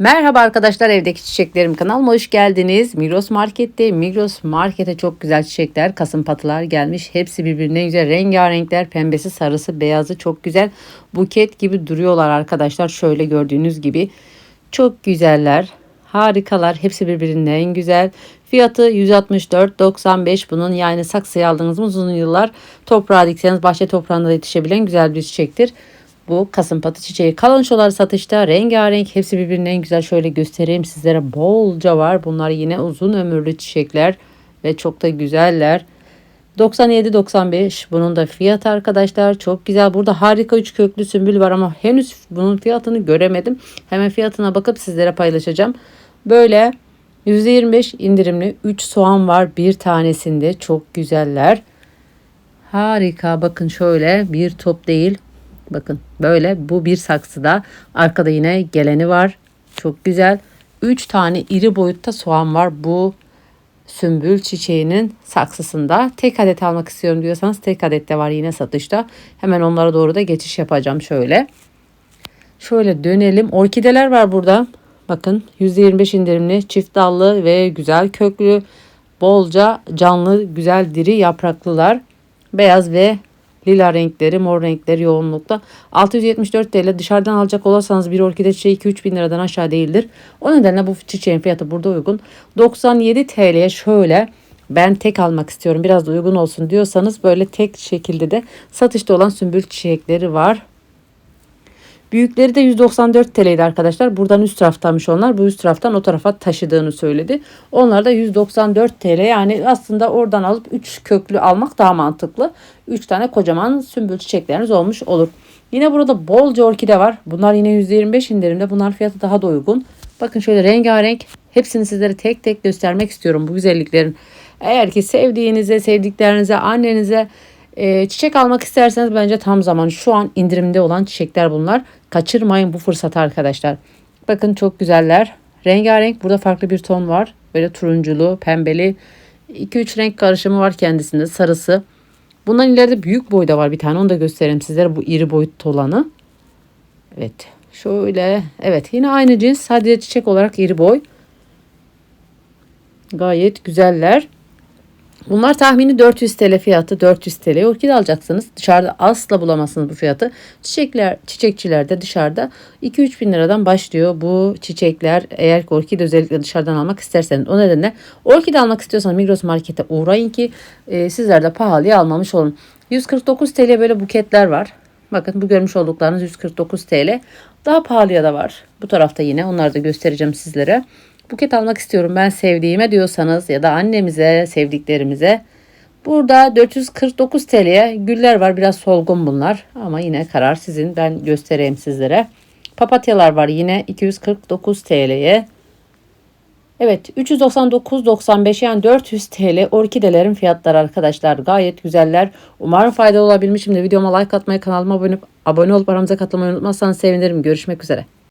Merhaba arkadaşlar evdeki çiçeklerim kanalıma hoş geldiniz. Migros Market'te Migros Market'e çok güzel çiçekler, kasım patılar gelmiş. Hepsi birbirine güzel rengarenkler, pembesi, sarısı, beyazı çok güzel. Buket gibi duruyorlar arkadaşlar. Şöyle gördüğünüz gibi çok güzeller. Harikalar. Hepsi birbirinden güzel. Fiyatı 164.95 bunun yani saksıya aldığınız uzun yıllar toprağa dikseniz bahçe toprağında da yetişebilen güzel bir çiçektir. Bu kasımpatı çiçeği kalançolar satışta rengarenk hepsi birbirinden güzel şöyle göstereyim sizlere bolca var. Bunlar yine uzun ömürlü çiçekler ve çok da güzeller. 97.95 bunun da fiyatı arkadaşlar çok güzel. Burada harika üç köklü sümbül var ama henüz bunun fiyatını göremedim. Hemen fiyatına bakıp sizlere paylaşacağım. Böyle %25 indirimli 3 soğan var bir tanesinde çok güzeller. Harika bakın şöyle bir top değil Bakın böyle bu bir saksıda. Arkada yine geleni var. Çok güzel. 3 tane iri boyutta soğan var bu sümbül çiçeğinin saksısında. Tek adet almak istiyorum diyorsanız tek adet de var yine satışta. Hemen onlara doğru da geçiş yapacağım şöyle. Şöyle dönelim. Orkideler var burada. Bakın %25 indirimli çift dallı ve güzel köklü bolca canlı güzel diri yapraklılar. Beyaz ve lila renkleri, mor renkleri yoğunlukta. 674 TL dışarıdan alacak olursanız bir orkide çiçeği 2-3 bin liradan aşağı değildir. O nedenle bu çiçeğin fiyatı burada uygun. 97 TL'ye şöyle ben tek almak istiyorum biraz da uygun olsun diyorsanız böyle tek şekilde de satışta olan sümbül çiçekleri var. Büyükleri de 194 TL'ydi arkadaşlar. Buradan üst taraftamış onlar. Bu üst taraftan o tarafa taşıdığını söyledi. Onlar da 194 TL. Yani aslında oradan alıp 3 köklü almak daha mantıklı. 3 tane kocaman sümbül çiçekleriniz olmuş olur. Yine burada bolca orkide var. Bunlar yine %25 indirimde. Bunlar fiyatı daha da uygun. Bakın şöyle rengarenk. Hepsini sizlere tek tek göstermek istiyorum bu güzelliklerin. Eğer ki sevdiğinize, sevdiklerinize, annenize e, çiçek almak isterseniz bence tam zaman. Şu an indirimde olan çiçekler bunlar. Kaçırmayın bu fırsatı arkadaşlar. Bakın çok güzeller. Rengarenk. Burada farklı bir ton var. Böyle turunculu, pembeli. 2-3 renk karışımı var kendisinde. Sarısı. Bundan ileride büyük boyda var bir tane. Onu da göstereyim sizlere. Bu iri boyutta olanı. Evet. Şöyle. Evet. Yine aynı cins. Sadece çiçek olarak iri boy. Gayet güzeller. Bunlar tahmini 400 TL fiyatı. 400 TL orkide alacaksınız. Dışarıda asla bulamazsınız bu fiyatı. Çiçekler, çiçekçiler de dışarıda 2-3 bin liradan başlıyor bu çiçekler. Eğer ki orkide özellikle dışarıdan almak isterseniz. O nedenle orkide almak istiyorsanız Migros Market'e uğrayın ki e, sizler de pahalıya almamış olun. 149 TL böyle buketler var. Bakın bu görmüş olduklarınız 149 TL. Daha pahalıya da var. Bu tarafta yine onları da göstereceğim sizlere buket almak istiyorum ben sevdiğime diyorsanız ya da annemize, sevdiklerimize burada 449 TL'ye güller var. Biraz solgun bunlar ama yine karar sizin. Ben göstereyim sizlere. Papatyalar var yine 249 TL'ye. Evet 399.95 yani 400 TL orkidelerin fiyatları arkadaşlar gayet güzeller. Umarım faydalı olabilmişimdir. Videoma like atmayı kanalıma abone, abone olup aramıza katılmayı unutmazsanız sevinirim. Görüşmek üzere.